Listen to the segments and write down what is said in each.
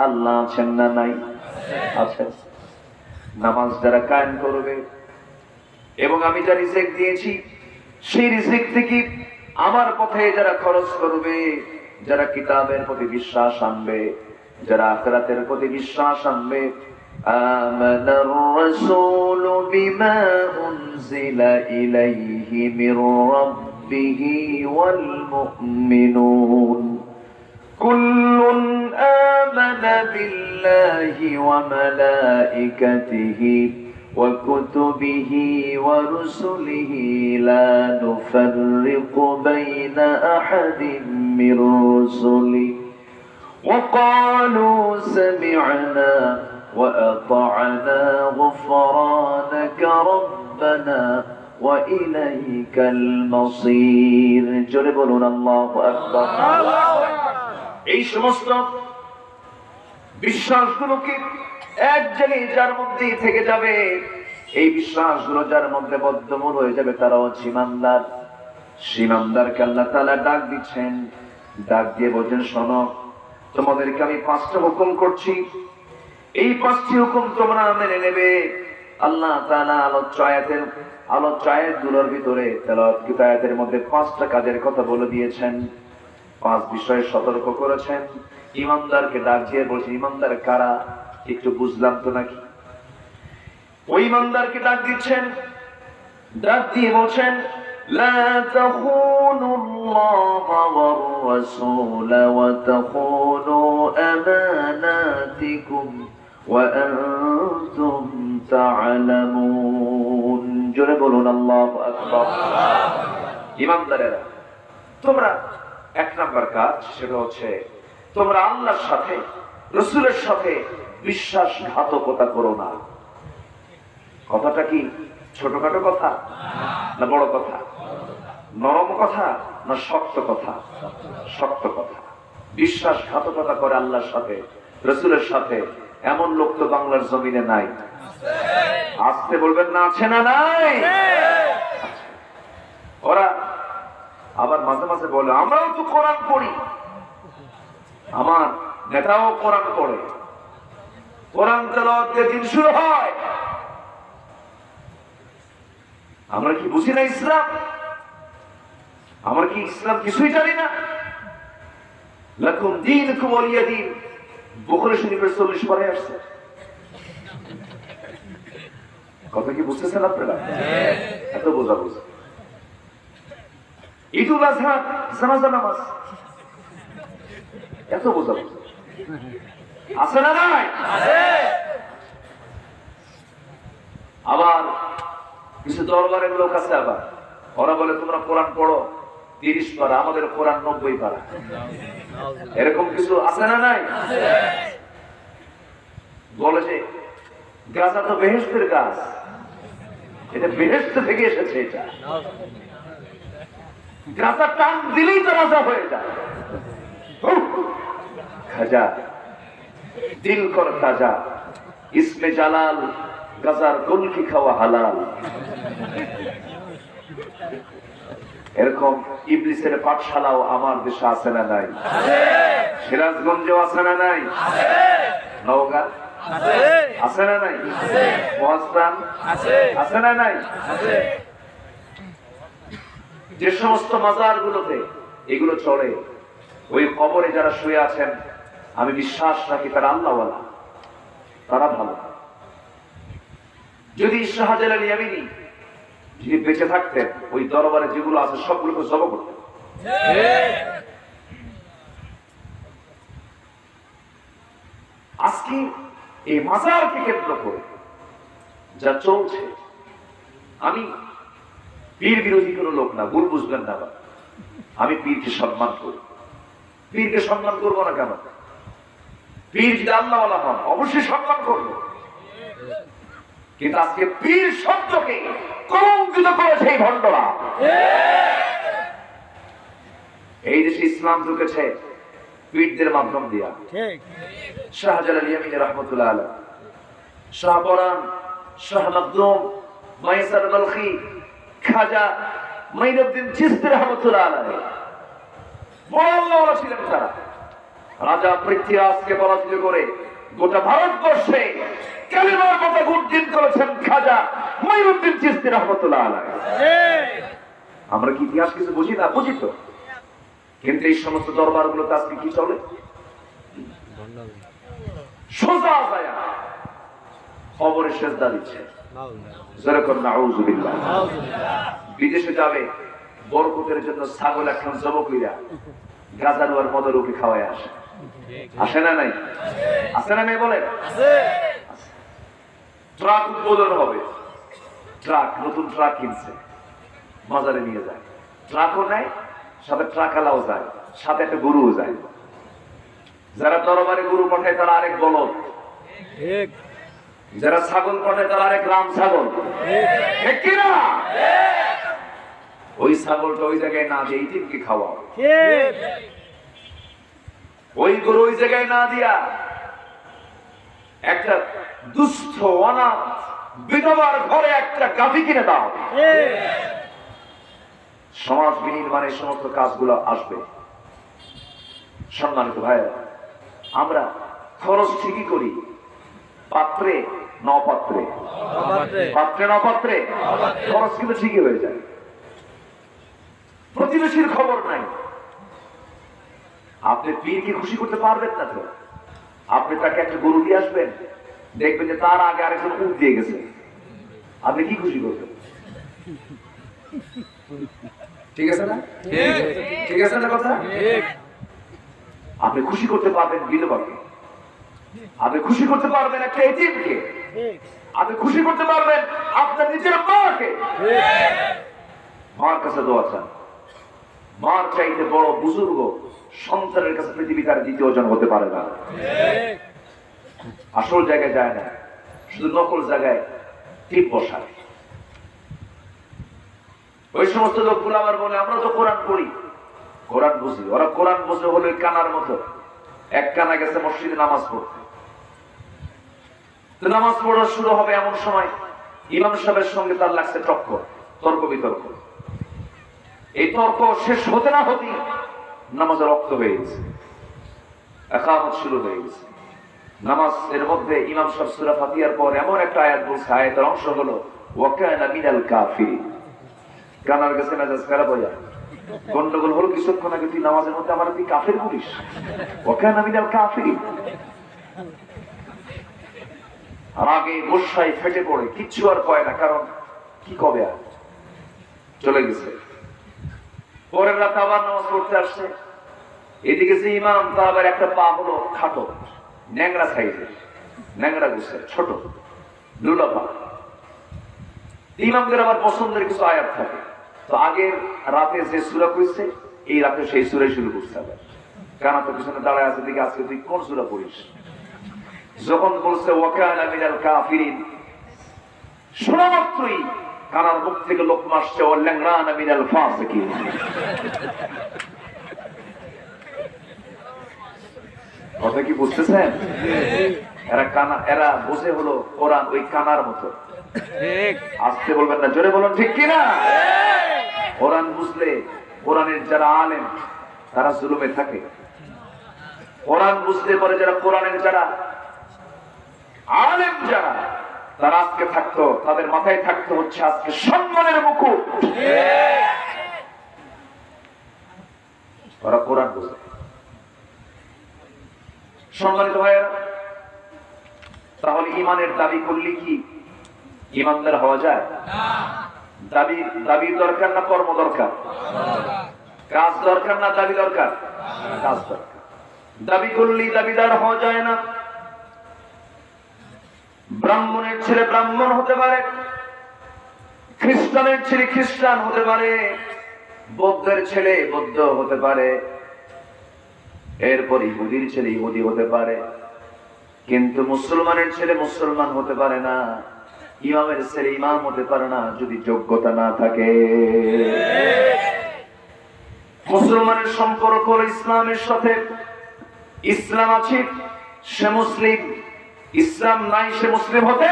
আল্লাহ আছেন না নাই আছেন নামাজ যারা কায়েম করবে এবং আমি যা রিজেক দিয়েছি সেই রিজেক থেকে আমার পথে যারা খরচ করবে যারা কিতাবের প্রতি বিশ্বাস আনবে যারা আখরাতের প্রতি বিশ্বাস আনবে آمن الرسول بما أنزل إليه من ربه والمؤمنون كل آمن بالله وملائكته وكتبه ورسله لا نفرق بين أحد من رسله. وقالوا سمعنا وأطعنا غفرانك ربنا وإليك المصير. جربنا الله أكبر. এই সমস্ত বিশ্বাসগুলোকে এক জায়গায় যার মধ্যে থেকে যাবে, এই বিশ্বাসগুলো যার মধ্যে বদ্ধমূল হয়ে যাবে তারাও হচ্ছে ইমানদার। সীমানদারকে আল্লাহ তালা ডাক দিচ্ছেন। ডাক দিয়ে বলছেন, শোনো, তোমাদেরকে আমি পাঁচটা হুকুম করছি। এই পাঁচটি হুকুম তোমরা মেনে নেবে। আল্লাহ তাআলা আলোচ্য আয়াতের, আলোচ্য ভিতরে তেলাওয়াতকৃত আয়াতের মধ্যে পাঁচটা কাজের কথা বলে দিয়েছেন। পাঁচ বিষয়ে সতর্ক করেছেন ইমানদারকে ডাক দিয়ে বলছে ইমানদার কারা একটু বুঝলাম তো নাকি ওই ইমানদারকে ডাক দিচ্ছেন ডাক দিয়ে বলছেন لا تخونوا الله والرسول وتخونوا أماناتكم وأنتم تعلمون জোরে বলুন আল্লাহ আকবার ইমানদারেরা তোমরা এক নাম্বার কাজ সেটা হচ্ছে তোমরা আল্লাহর সাথে রসুলের সাথে বিশ্বাসঘাতকতা করো না। কথাটা কি ছোটখাটো কথা না বড় কথা? নরম কথা না শক্ত কথা? শক্ত কথা। বিশ্বাসঘাতকতা করে আল্লাহর সাথে রসুলের সাথে। এমন লোক তো বাংলার জমিনে নাই। আসতে বলবেন না আছে না নাই? ওরা আবার মাঝে মাঝে বলে আমরাও তো কোরআন পড়ি। আমার নেতাও কোরআন পড়ে। কোরআন তেলাওয়াতের দিন শুরু হয়। আমরা কি বুঝি না ইসলাম? আমরা কি ইসলাম কিছুই জানি না? লাকুম দিন কুমলিয়া দিন। বুখরি শরীফের চল্লিশ পরে আসছে। কথা কি বুঝতেছেন আপনারা? এত বোঝা বোঝা ঈদুল আজহা, জানাজা নামাজ। এত বোঝা আছে না নাই? আবার কিছু দরবারের লোক আছে আবার। ওরা বলে, তোমরা কোরআন পড়ো, তিরিশ পারা, আমাদের কোরআন নব্বই পারা। এরকম কিছু আছে না নাই? বলে যে গাছা তো বেহেস্তের গাছ। এটা বেহেস্ত থেকে এসেছে এটা। টান দিলেই তো রাজা হয়ে যায়। খাজা দিল কর খাজা ইসমে জালাল গাজার খাওয়া হালাল। এরকম ইবলিসের পাঠশালাও আমার দেশে আছে না নাই? সিরাজগঞ্জেও আছে না নাই? নওগাঁ? আছে। না নাই? মহাস্থান? আছে। না নাই? যে সমস্ত মাজার গুলোতে এগুলো চলে ওই কবরে যারা শুয়ে আছেন, আমি বিশ্বাস রাখি তারা আল্লাহওয়ালা, তারা ভালো। যদি শাহজালাল ইয়ামিনী যদি বেঁচে থাকতেন, ওই দরবারে যেগুলো আছে সবগুলোকে জব করতেন। আজকে এই মাজারকে কেন্দ্র করে যা চলছে, আমি পীর বিরোধী কোনো লোক না ভুল বুঝবেন না আমি পীরকে সম্মান করি। পীরকে সম্মান করব না কেন? পীর যদি আল্লাহ হন অবশ্যই সম্মান করব। কিন্তু আজকে পীর শব্দকে কলঙ্কিত করেছে এই ভণ্ডরা। এই দেশে ইসলাম ঢুকেছে পীরদের মাধ্যম দিয়া। শাহজালাল ইয়ামিনী রহমতুল্লাহ আলাইহ। শাহপরান শাহ মখদুম মাইসার বলখি খাজা মাইনুদ্দিন চিস্তি রহমতুল্লাহ আলাইহ। বড় ছিলেন তারা। রাজা পৃথ্বীরাজকে পরাজিত করে গোটা ভারতবর্ষে কালিমার মতো উদ্দিন করেছেন খাজা মঈনুদ্দিন চিস্তি রহমতুল্লাহ আলাইহ। আমরা কি ইতিহাস কিছু বুঝি না? বুঝি তো। কিন্তু এই সমস্ত দরবার গুলোতে আজকে কি চলে? সোজা যায়। খবরে শেষদা দিচ্ছে। বিদেশে যাবে বরকতের জন্য ছাগল এখন জবকইরা গাজানুয়ার মদের উঠে খাওয়ায় আসে। আসে না নাই? আসে না নাই বলে ট্রাক উদ্বোধন হবে। ট্রাক নতুন ট্রাক কিনছে। বাজারে নিয়ে যায়। ট্রাকও নেয় সাথে ট্রাক আলাও যায় সাথে একটা গরুও যায়। যারা দরবারে গরু পাঠায় তারা আরেক বলদ। যারা ছাগল পাঠায় তারা আরেক রাম ছাগল। ঠিক কিনা? ওই ছাগলটা ওই জায়গায় না দিয়ে ইতিমকে খাওয়া। ওই গরু ওই জায়গায় না দিয়া একটা দুস্থ অনাথ বিধবার ঘরে একটা গাভি কিনে দাও। সমাজ বিনির্মাণে সমস্ত কাজগুলো আসবে। সম্মানিত ভাইয়েরা আমরা খরচ ঠিকই করি। পাত্রে নপাত্রে পাত্রে নপাত্রে খরচ কিন্তু ঠিকই হয়ে যায়। প্রতিবেশীর খবর নাই। আপনি পীরকে খুশি করতে পারবেন না তো। আপনি তাকে একটা গরু দিয়ে আসবেন। দেখবেন যে তার আগে আরেকজন উঠ দিয়ে গেছে। আপনি কি খুশি করবেন? ঠিক আছে না? ঠিক। আছে না কথা? আপনি খুশি করতে পারবেন বিধবাকে। আপনি খুশি করতে পারবেন একটা এটিএমকে আপনি খুশি করতে পারবেন আপনার নিজের মাকে। মার কাছে দোয়া চান। মার চাইতে বড় বুজুর্গ সন্তানের কাছে পৃথিবী তার দ্বিতীয় জন হতে পারে না। আসল জায়গায় যায় না, শুধু নকল জায়গায় টিপ বসায়। ওই সমস্ত লোকগুলো আবার বলে, আমরা তো কোরআন পড়ি। কোরআন বুঝি। ওরা কোরআন বুঝে হলো কানার মতো। এক কানা গেছে মসজিদে নামাজ পড়তে। নামাজ পড়া শুরু হবে এমন সময় ইমাম সাহেবের সঙ্গে তার লাগছে তর্ক তর্ক বিতর্ক। এই তর্ক শেষ হতে না হতেই নামাজে রক্ত হয়ে গেছে, একামত শুরু হয়ে গেছে। নামাজ এর মধ্যে ইমাম সাহেব সূরা ফাতিহার পর এমন একটা আয়াত বলছে, আয়াতের অংশ হলো ওয়াকানা মিনাল কাফিরিন। কানার কাছে মেজাজ খারাপ হয়ে যায়। গন্ডগোল হলো কিছুক্ষণ আগে, তুই নামাজের মধ্যে আমার তুই কাফের বলিস? ওয়াকানা মিনাল কাফিরিন। আর আগে গোসাই ফেটে পড়ে, কিচ্ছু আর কয় না, কারণ কি কবে আর? চলে গেছে। পরের রাতে আবার নামাজ পড়তে আসছে। এদিকে যে ইমাম, তা আবার একটা পা হলো খাটো, ন্যাংরা সাইজের, ন্যাংরা গুছে ছোট লুলা পা। ইমামদের আবার পছন্দের কিছু আয়াত থাকে। তো আগের রাতে যে সুরা করছে এই রাতে সেই সুরে শুরু করতে হবে কানা তো পিছনে দাঁড়ায় আছে দিকে আজকে তুই কোন সুরা পড়িস? যখন বলছে ওয়াকানা মিনাল কাফিরিন। শোনা মাত্রই কানার মুখ থেকে লোক মাসছে ও ল্যাংরানা মিনাল ফাসিকিন। কথা কি বুঝতেছেন? এরা কানা এরা বুঝে হলো কোরআন ওই কানার মতো। আসতে বলবেন না জোরে বলুন ঠিক কিনা? কোরআন বুঝলে কোরআনের যারা আলেম তারা জুলুমে থাকে। কোরআন বুঝতে পারে যারা কোরআনের যারা আলেম যারা, তারা আজকে থাকতো, তাদের মাথায় থাকতো হচ্ছে আজকে সম্মানের মুকুট। ওরা কোরআন বুঝে। সম্মানিত ভাইয়েরা, তাহলে ইমানের দাবি করলে কি ইমানদার হওয়া যায়? দাবি দাবি দরকার না কর্ম দরকার? কাজ দরকার না দাবি দরকার? কাজ দরকার। দাবি করলেই দাবিদার হওয়া যায় না। ব্রাহ্মণের ছেলে ব্রাহ্মণ হতে পারে। খ্রিস্টানের ছেলে খ্রিস্টান হতে পারে। বৌদ্ধের ছেলে বৌদ্ধ হতে পারে। এরপর ইহুদির ছেলে ইহুদি হতে পারে। কিন্তু মুসলমানের ছেলে মুসলমান হতে পারে না। ইমামের ছেলে ইমাম হতে পারে না, যদি যোগ্যতা না থাকে। মুসলমানের সম্পর্ক ইসলামের সাথে। ইসলাম আছে, সে মুসলিম। ইসলাম নাই, সে মুসলিম হতে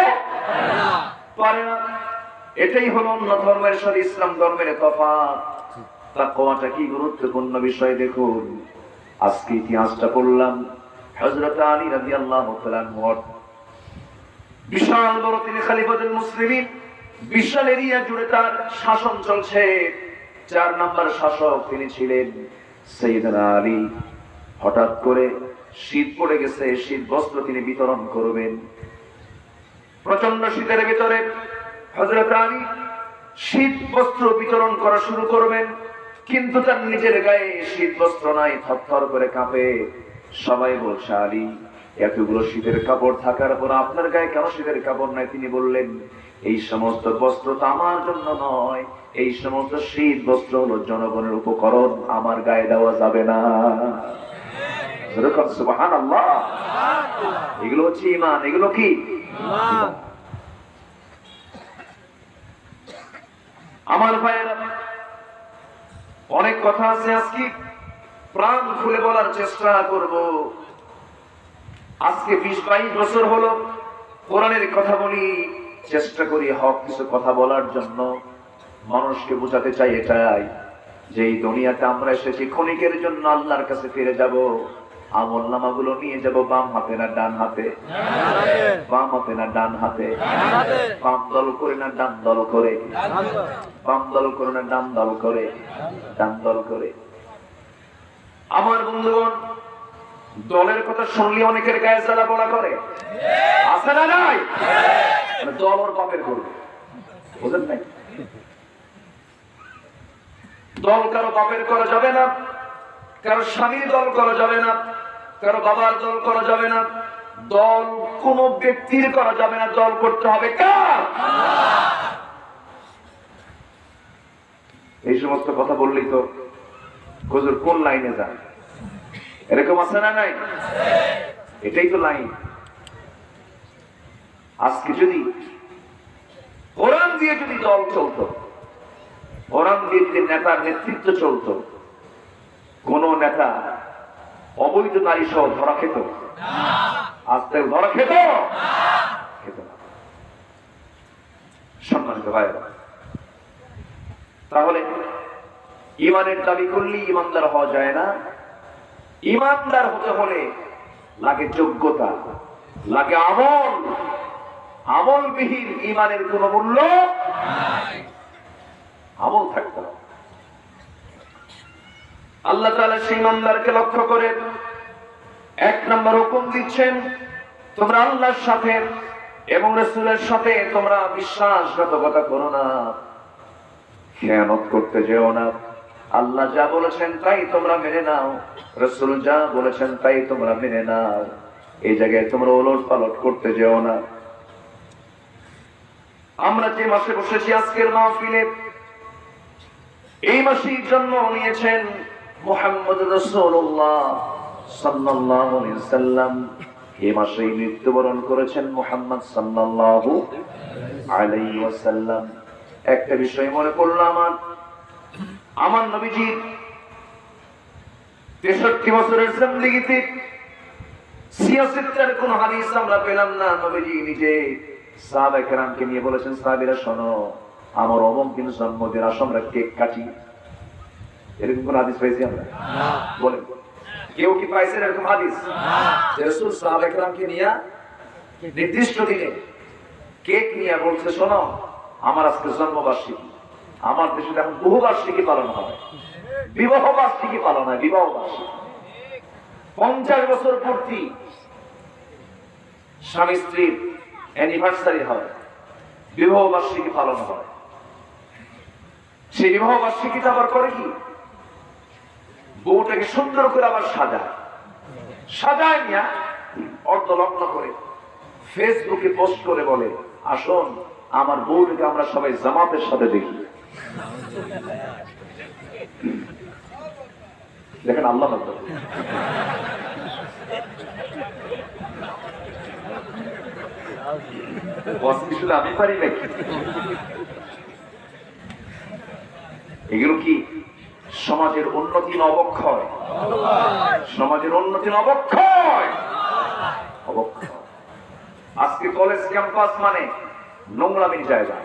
পারে না। এটাই হলো অন্য ধর্মের সাথে ইসলাম ধর্মের তফাৎ। তাকওয়াটা কি গুরুত্বপূর্ণ বিষয় দেখুন। আজকে ইতিহাসটা পড়লাম, হযরত আলী রাদিয়াল্লাহু তাআলা বিশাল বড় তিনি খালিফাতুল মুসলিমিন, বিশাল এরিয়া জুড়ে তার শাসন চলছে। চার নাম্বার শাসক তিনি ছিলেন সৈয়দনা আলী। হঠাৎ করে শীত পড়ে গেছে শীত বস্ত্র তিনি বিতরণ করবেন। প্রচণ্ড শীতের ভিতরে হজরত আলী শীত বস্ত্র বিতরণ করা শুরু করবেন, কিন্তু তার নিজের গায়ে শীত বস্ত্র নাই, থরথর করে কাঁপে। সবাই বলছে, আলী, এতগুলো শীতের কাপড় থাকার পর আপনার গায়ে কেন শীতের কাপড় নাই? তিনি বললেন, এই সমস্ত বস্ত্র তো আমার জন্য নয়, এই সমস্ত শীত বস্ত্র হলো জনগণের উপকরণ, আমার গায়ে দেওয়া যাবে না। সুবহান আল্লাহ এগুলো হচ্ছে ইমান এগুলো কি? আমার ভাইয়েরা অনেক কথা আছে আজকে। প্রাণ খুলে বলার চেষ্টা করব। আজকে বিশ বাইশ বছর হলো কোরআনের কথা বলি। চেষ্টা করি হক কিছু কথা বলার জন্য। মানুষকে বোঝাতে চাই এটাই যে এই দুনিয়াতে আমরা এসেছি ক্ষণিকের জন্য আল্লাহর কাছে ফিরে যাব। আমল নামাগুলো নিয়ে যাব বাম হাতে না ডান হাতে? বাম হাতে না ডান হাতে? বাম দল করে না ডান দল করে? বাম দল করে না ডান দল করে? ডান দল করে। আমার বন্ধুগণ, দলের কথা শুনলে অনেকের গায়ে জ্বালা বলা করে। আছে না নাই? মানে দল ওর বাপের করবে। বুঝেন নাই? দল কারও বাপের করা যাবে না। কারও স্বামীর দল করা যাবে না, কারও বাবার দল করা যাবে না, দল কোন ব্যক্তির করা যাবে না, দল করতে হবে কার? এই সমস্ত কথা বললেই তো হুজুর কোন লাইনে যান? এরকম আছে না নাই? এটাই তো লাইন। আজকে যদি কোরআন দিয়ে যদি দল চলতো, কোরআন দিয়ে যদি নেতার নেতৃত্ব চলতো কোন নেতা অবৈধ নারী সহ ধরা খেত? আজকে ধরা খেত? খেত না। সম্মানিত ভাইরা তাহলে ইমানের দাবি করলে ইমানদার হওয়া যায় না? ইমানদার হতে হলে লাগে যোগ্যতা লাগে আমল। আমলবিহীন ইমানের কোন মূল্য আমল থাকতে হবে আল্লাহ তাআলা সেই ইমানদারকে লক্ষ্য করে এক নম্বর হুকুম দিচ্ছেন, তোমরা আল্লাহর সাথে এবং রসুলের সাথে তোমরা বিশ্বাসঘাতকতা করো না। খেয়ানত করতে যেও না। আল্লাহ যা বলেছেন তাই তোমরা মেনে নাও। রসুল যা বলেছেন তাই তোমরা মেনে নাও। এই জায়গায় তোমরা ওলট পালট করতে যেও না। আমরা যে মাসে বসেছি আজকের মাহফিলে, এই মাসেই জন্ম নিয়েছেন মৃত্যুবরণ করেছেন মোহাম্মদ ওয়াসাল্লাম। একটা বিষয় মনে পড়ল আমার। আমার নবীজি তেষট্টি বছরের জিন্দেগিতে কোন হাদিস আমরা পেলাম না। নবীজি নিজে নিয়ে বলেছেন আমরা কেক কাটি। এরকম কোন হাদিস পাইছি আমরা? বলেন। কেউ কি পাইছেন এরকম হাদিস? রাসূল সাহাবা কেরামকে নিয়ে নির্দিষ্ট দিনে কেক নিয়ে বলছে শোনো আমার আজকে জন্মবার্ষিকী। আমার দেশে এখন বহু বার্ষিকী পালন হয় বিবাহ বার্ষিকী পালন হয় বিবাহ বার্ষিকী। পঞ্চাশ বছর পূর্তি স্বামী স্ত্রীর অ্যানিভার্সারি হয় বিবাহ বার্ষিকী পালন হয়। সেই বিবাহ বার্ষিকীতে আবার করে কি? বউটাকে সুন্দর করে আবার সাজায়। সাজায় নিয়া অর্ধলগ্ন করে ফেসবুকে পোস্ট করে বলে, আসুন, আমার বউটাকে আমরা সবাই জামাতের সাথে দেখি। দেখেন আল্লাহ আমি পারি নাকি? এগুলো কি? সমাজের উন্নতি অবক্ষয়। সমাজের উন্নতি অবক্ষয়। অবক্ষয়। আজকে কলেজ ক্যাম্পাস মানে নোংরামির জায়গা।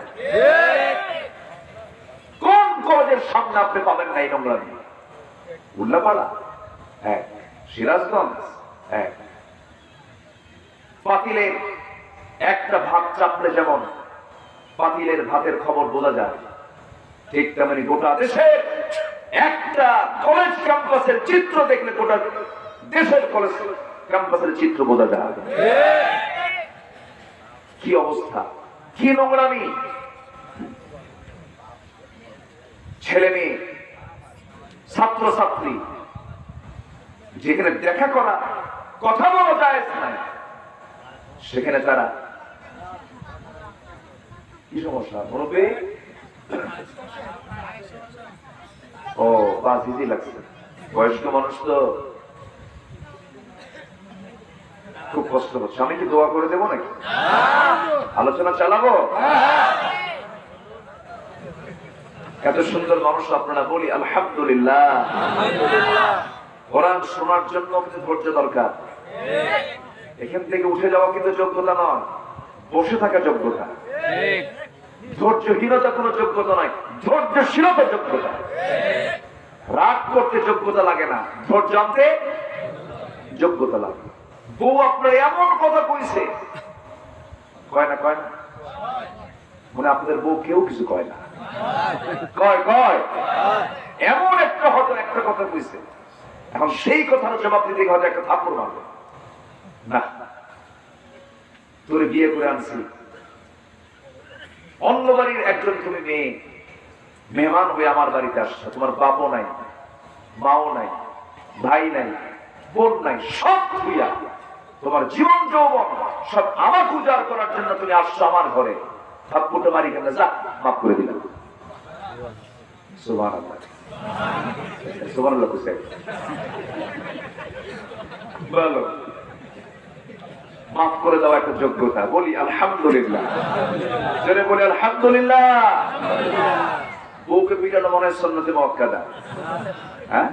কোন কলেজের সামনে আপনি পাবেন না এই নোংরামি? উল্লাপাড়া। হ্যাঁ সিরাজগঞ্জ। এক পাতিলের একটা ভাত চাপলে যেমন, পাতিলের ভাতের খবর বোঝা যায়, ঠিক তেমনি গোটা দেশে একটা কলেজ ক্যাম্পাসের চিত্র দেখলে গোটা দেশের কলেজ ক্যাম্পাসের চিত্র বোঝা যায়। কি অবস্থা? কি নোংরামি? ছেলে মেয়ে ছাত্র ছাত্রী যেখানে দেখা করা, কথা বলা যায় না সেখানে তারা কি সমস্যা? বলবে ও ইজি লাগছে। বয়স্ক মানুষ তো খুব কষ্ট হচ্ছে আমি কি দোয়া করে দেবো নাকি? আলোচনা চালাবো? এত সুন্দর মানুষ আপনারা বলি, আলহামদুলিল্লাহ। কোরআন শোনার জন্য কিন্তু ধৈর্য দরকার। এখান থেকে উঠে যাওয়া কিন্তু যোগ্যতা নয়, বসে থাকা যোগ্যতা। ধৈর্যহীনতা কোনো যোগ্যতা নয়। ধৈর্যশীলতা যোগ্যতা। রাগ করতে যোগ্যতা লাগে না। ধৈর্য আনতে যোগ্যতা লাগে। বউ আপনার এমন কথা কইছে। কয় না কয় না? মানে আপনাদের বউ কেউ কিছু কয় না। কয় কয়? এমন একটা হয়তো একটা কথা কইছে। এখন সেই কথার জবাব দিতে হয়তো একটা থাপ্পড় মারবে। না। তোরে বিয়ে করে আনছি। অন্য বাড়ির একজন তুমি মেয়ে। মেহমান হয়ে আমার বাড়িতে আসছো। তোমার বাপও নাই, মাও নাই, ভাই নাই, বোন নাই, সব থুইয়া তোমার জীবন যৌবন সব আমার উজাড় করার জন্য তুমি আসছো আমার ঘরে। থাপ্পুটা মারি কেন? যা, মাফ করে দিলাম। মাফ করে দেওয়া একটা যোগ্যতা। বলি, আলহামদুলিল্লাহ। বলি, আলহামদুলিল্লাহ। বউকে পিটানো মনে হয় সন্ন্যতে মক্কাদা। হ্যাঁ?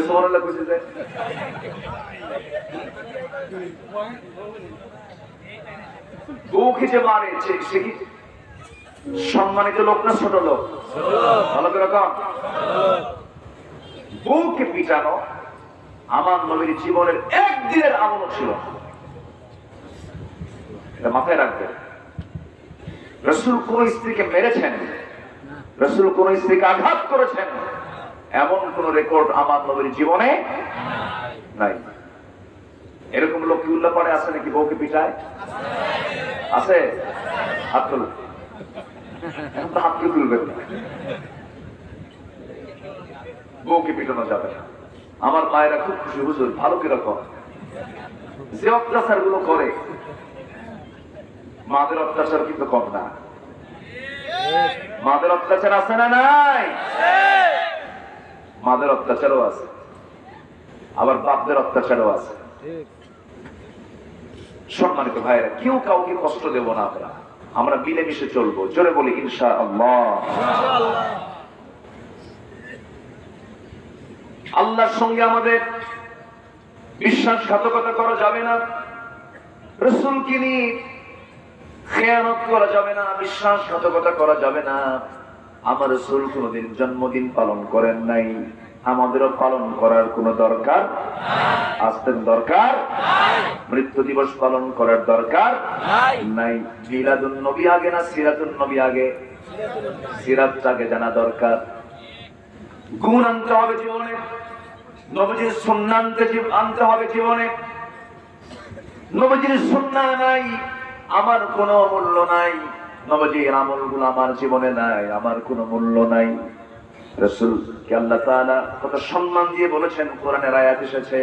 সুবহানাল্লাহ কইছে বউকে যে মারে, সে- কি সম্মানিত লোক না ছোট লোক? ভালো করে বউকে পিটানো আমার নবীর জীবনের একদিনের আমল ছিল। মাথায় রাখবেন। রসুল কোন স্ত্রীকে মেরেছেন রসুল কোন স্ত্রীকে আঘাত করেছেন? এমন কোন রেকর্ড আমার নবীর জীবনে নাই। এরকম লোক কি উল্লাহ পরে আছে নাকি বউকে পিটায়? আছে? হাত বউকে পিটানো যাবে না। আমার মায়েরা খুব খুশি, হুজুর, ভালো কীরকম? যে অত্যাচারগুলো করে, মাদের অত্যাচার কিন্তু কম না। মাদের অত্যাচার আছে না নাই? মাদের অত্যাচারও আছে। আবার বাপদের অত্যাচারও আছে। সম্মানিত ভাইরা কেউ কাউকে কষ্ট দেব না আমরা। আমরা মিলেমিশে চলবো। জোরে বলি ইনশা আল্লাহ আল্লাহর সঙ্গে আমাদের বিশ্বাসঘাতকতা করা যাবে না। রসুল কিনি খেয়ানত করা যাবে না বিশ্বাসঘাতকতা করা যাবে না। আমার রসুল কোনোদিন জন্মদিন পালন করেন নাই। আমাদেরও পালন করার কোনো দরকার আসতেন দরকার মৃত্যু দিবস পালন করার দরকার নাই। মিলাদুন নবী আগে না সিরাতুন নবী আগে? সিরাতটাকে জানা দরকার। গুণ আনতে হবে জীবনে। নবজির সন্ন্যান্তে আনতে হবে জীবনে। নবজির সন্না নাই। আমার কোনো মূল্য নাই। নবজির আমলগুলো আমার জীবনে নাই, আমার কোনো মূল্য নাই। রসুল কে আল্লাহ কত সম্মান দিয়ে বলেছেন, কোরআনের আয়াত এসেছে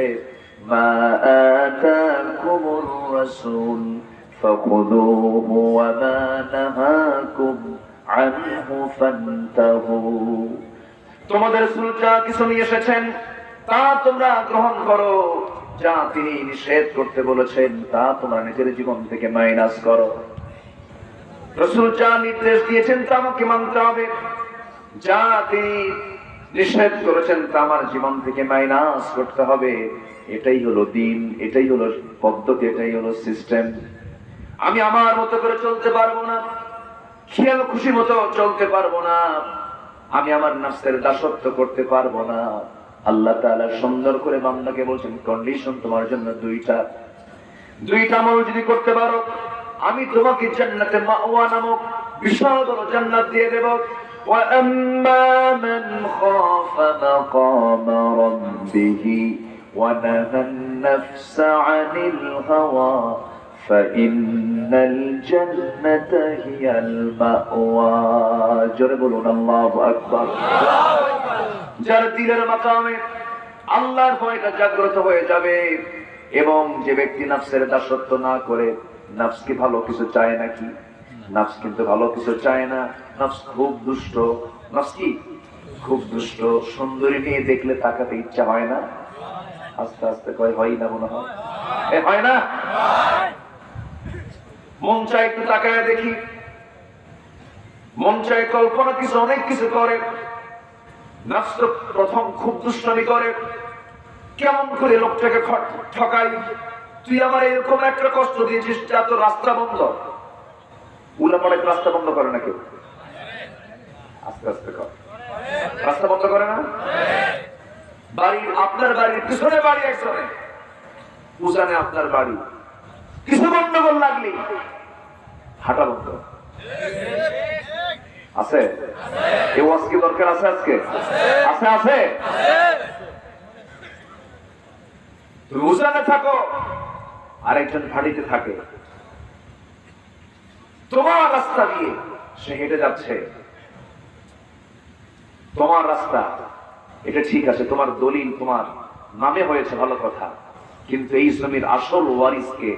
তোমাদের রাসূল কিছু নিয়ে এসেছেন, তা তোমরা গ্রহণ করো। যা তিনি নিষেধ করতে বলেছেন, তা তোমরা নিজের জীবন থেকে মাইনাস করো। রসুল যা নির্দেশ দিয়েছেন, তা আমাকে মানতে হবে। যা তিনি নিষেধ করেছেন, তা আমার জীবন থেকে মাইনাস করতে হবে। এটাই হলো দিন, এটাই হলো পদ্ধতি, এটাই হলো সিস্টেম। আমি আমার মতো করে চলতে পারব না, খেয়াল খুশি মতো চলতে পারব না, আমি আমার নাস্তের দাসত্ব করতে পারব না। আল্লাহ তাআলা সুন্দর করে বান্দাকে বলছেন কন্ডিশন তোমার জন্য দুইটা দুইটা আমল যদি করতে পারো আমি তোমাকে জান্নাতে মাওয়া নামক বিশাল বড় জান্নাত দিয়ে দেব وأما من خاف مقام ربه ونهى النفس عن الهوى فإن الجنة هي المأوى জোরে বলুন আল্লাহু আকবার যার দিলের মাকামে আল্লাহর ভয়টা জাগ্রত হয়ে যাবে এবং যে ব্যক্তি নাফসের দাসত্ব না করে, নাফস কি ভালো কিছু চায় নাকি? নাফস কিন্তু ভালো কিছু চায় না। নাফস খুব দুষ্ট। নাফস কি? খুব দুষ্ট। সুন্দরী নিয়ে দেখলে তাকাতে ইচ্ছা হয় না? আস্তে আস্তে কয়, হয় না মনে হয়? হয় না? মন চায় একটু তাকায় দেখি। মন চায় কল্পনা কিছু, অনেক কিছু করে। প্রথম খুব দুষ্টামি করে। কেমন করে লোকটাকে ঠকাই? তুই আমার এরকম একটা কষ্ট দিয়েছিস যা তো রাস্তা বন্ধ। উলাপাড়ে রাস্তা বন্ধ করে না কেউ আস্তে আস্তে কর। রাস্তা বন্ধ করে না? বাড়ি আপনার বাড়ির পিছনে বাড়ি একজনে। উজানে আপনার বাড়ি। কিছু গন্ডগোল লাগলি। হাঁটা বন্ধ। আছে? কেউ আজকে দরকার আছে আজকে? আছে আছে? তুমি উজানে থাকো আরেকজন ভাড়িতে থাকে। তোমার রাস্তা দিয়ে সে হেঁটে যাচ্ছে। তোমার রাস্তা এটা ঠিক আছে তোমার দলিল তোমার নামে হয়েছে ভালো কথা। কিন্তু এই জমির আসল ওয়ারিসকে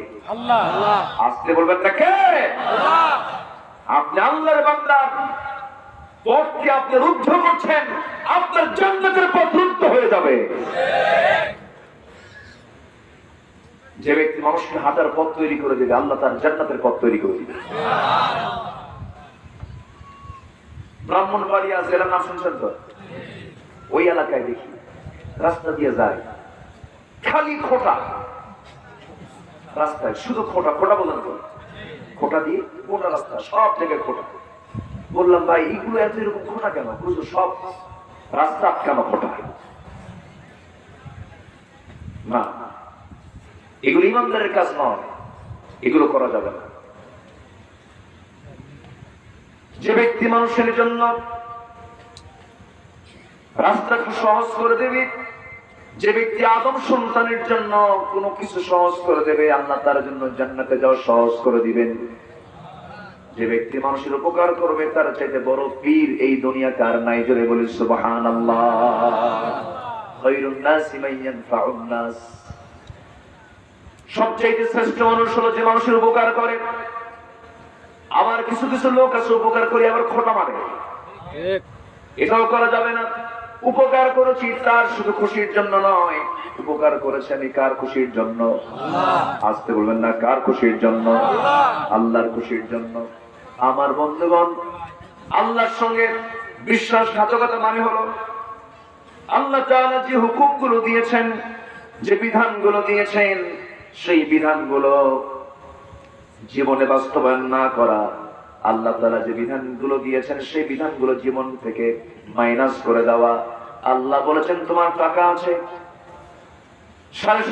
আসতে বলবেন না কে? আপনি আল্লাহর বান্দা। পথকে আপনি রুদ্ধ করছেন, আপনার জান্নাতের পথ রুদ্ধ হয়ে যাবে। যে ব্যক্তি মানুষকে হাঁটার পথ তৈরি করে দেবে, আল্লাহ তার জান্নাতের পথ তৈরি করে দিবে। ব্রাহ্মণ বাড়ি আছে এলার নাম শুনছেন তো? ওই এলাকায় দেখি, রাস্তা দিয়ে যায়। খালি খোটা। রাস্তায় শুধু খোটা খোটা বলেন তো? খোটা দিয়ে খোটা রাস্তা, সব জায়গায় খোটা। বললাম, ভাই, এইগুলো এত এরকম খোটা কেন? বুঝলো সব রাস্তা আটকানো খোটা। না, এগুলো ইমানদারের কাজ নয়। এগুলো করা যাবে না। যে ব্যক্তি মানুষের জন্য রাস্তাকে সহজ করে দেবে যে ব্যক্তি আদম সন্তানের জন্য কোনো কিছু সহজ করে দেবে আল্লাহ তার জন্য জান্নাতে যাওয়া সহজ করে দিবেন। যে ব্যক্তি মানুষের উপকার করবে তার চাইতে বড় পীর এই দুনিয়াতে আর নাই জোরে বলে সুবহান আল্লাহ সবচাইতে শ্রেষ্ঠ মানুষ হলো যে মানুষের উপকার করে। আবার কিছু কিছু লোক আছে উপকার করে আবার খোটা মারে। এটাও করা যাবে না। উপকার করেছি তার শুধু খুশির জন্য নয় উপকার করেছে আমি কার খুশির জন্য? আসতে বলবেন না কার খুশির জন্য? আল্লাহর খুশির জন্য। আমার বন্ধুগণ আল্লাহর সঙ্গে বিশ্বাসঘাতকতা মানে হলো আল্লাহ তাআলা যে হুকুমগুলো দিয়েছেন যে বিধানগুলো দিয়েছেন সেই বিধানগুলো জীবনে বাস্তবায়ন না করা আল্লাহ তালা যে বিধানগুলো দিয়েছেন, সেই বিধানগুলো জীবন থেকে মাইনাস করে দেওয়া। আল্লাহ বলেছেন, তোমার টাকা আছে। সাড়ে